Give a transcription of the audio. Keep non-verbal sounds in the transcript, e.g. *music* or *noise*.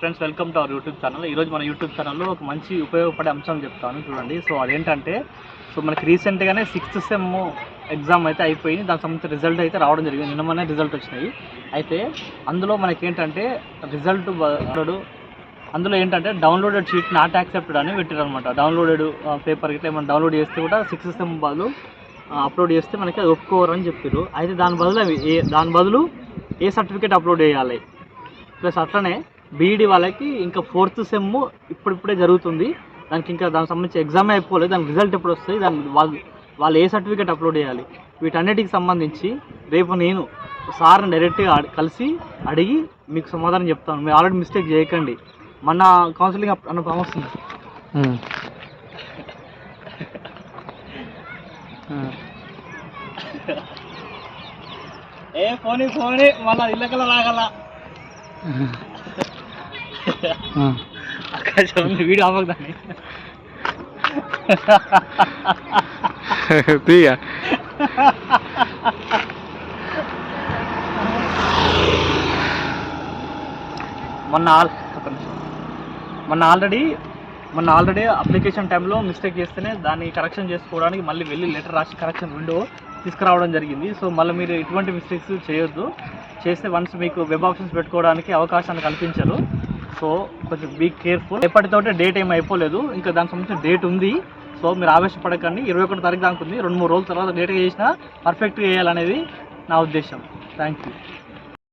Friends welcome to our YouTube channel. ఈరోజు మన YouTube ఛానల్లో ఒక మంచి ఉపయోగపడే అంశం చెప్తాను. చూడండి. సో అదేంటంటే సో మనకి రీసెంట్గానే సిక్స్త్ సెమ్ ఎగ్జామ్ అయితే అయిపోయింది. దానికి సంబంధించిన రిజల్ట్ అయితే రావడం జరిగింది. నిన్నమనే రిజల్ట్ వచ్చినాయి. అయితే అందులో మనకి ఏంటంటే రిజల్ట్ అందులో ఏంటంటే డౌన్లోడెడ్ షీట్ నాట్ యాక్సెప్టెడ్ అని పెట్టారు అనమాట డౌన్లోడెడ్ పేపర్ ఇట్లా ఏమైనా డౌన్లోడ్ చేస్తే కూడా సిక్స్త్ సెమ్ బదులు అప్లోడ్ చేస్తే మనకి అది ఒప్పుకోరు అని చెప్పారు అయితే దాని బదులు అవి ఏ దాని బదులు ఏ సర్టిఫికేట్ అప్లోడ్ చేయాలి? ప్లస్ అట్లనే బీఈడి వాళ్ళకి ఇంకా ఫోర్త్ సెమ్ ఇప్పుడిప్పుడే జరుగుతుంది. దానికి ఇంకా దానికి సంబంధించి ఎగ్జామ్ అయిపోలేదు. దానికి రిజల్ట్ ఎప్పుడు వస్తుంది? దాని వాళ్ళు వాళ్ళు ఏ సర్టిఫికేట్ అప్లోడ్ చేయాలి? వీటన్నిటికి సంబంధించి రేపు నేను సార్ని డైరెక్ట్గా కలిసి అడిగి మీకు సమాధానం చెప్తాను. మీరు ఆల్రెడీ మిస్టేక్ చేయకండి. మొన్న కౌన్సిలింగ్ అన్న వస్తుంది ఏ ఫోన్ ఫోన్ మళ్ళీ ఇళ్ళకల్లా రాగల. *laughs* ఆకాశం వీడియో ఆపకదాన్ని తీయ మొన్న ఆల్. మొన్న ఆల్రెడీ మొన్న ఆల్రెడీ అప్లికేషన్ టైంలో మిస్టేక్ చేస్తేనే దాన్ని కరెక్షన్ చేసుకోవడానికి మళ్ళీ వెళ్ళి లెటర్ రాసి కరెక్షన్ విండో తీసుకురావడం జరిగింది. సో మళ్ళీ మీరు ఇటువంటి మిస్టేక్స్ చేయొద్దు. చేస్తే వన్స్ మీకు వెబ్ ఆప్షన్స్ పెట్టుకోవడానికి అవకాశాన్ని కల్పించరు. సో కొంచెం బీ కేర్ఫుల్ ఎప్పటితోటే డేట్ ఏం అయిపోలేదు. ఇంకా దానికి సంబంధించిన డేట్ ఉంది. సో మీరు ఆవేశపడకండి. ఇరవై ఒకటి తారీఖు దాకా ఉంది. రెండు మూడు రోజుల తర్వాత డేట్ చేసినా పర్ఫెక్ట్గా చేయాలనేది నా ఉద్దేశం. Thank you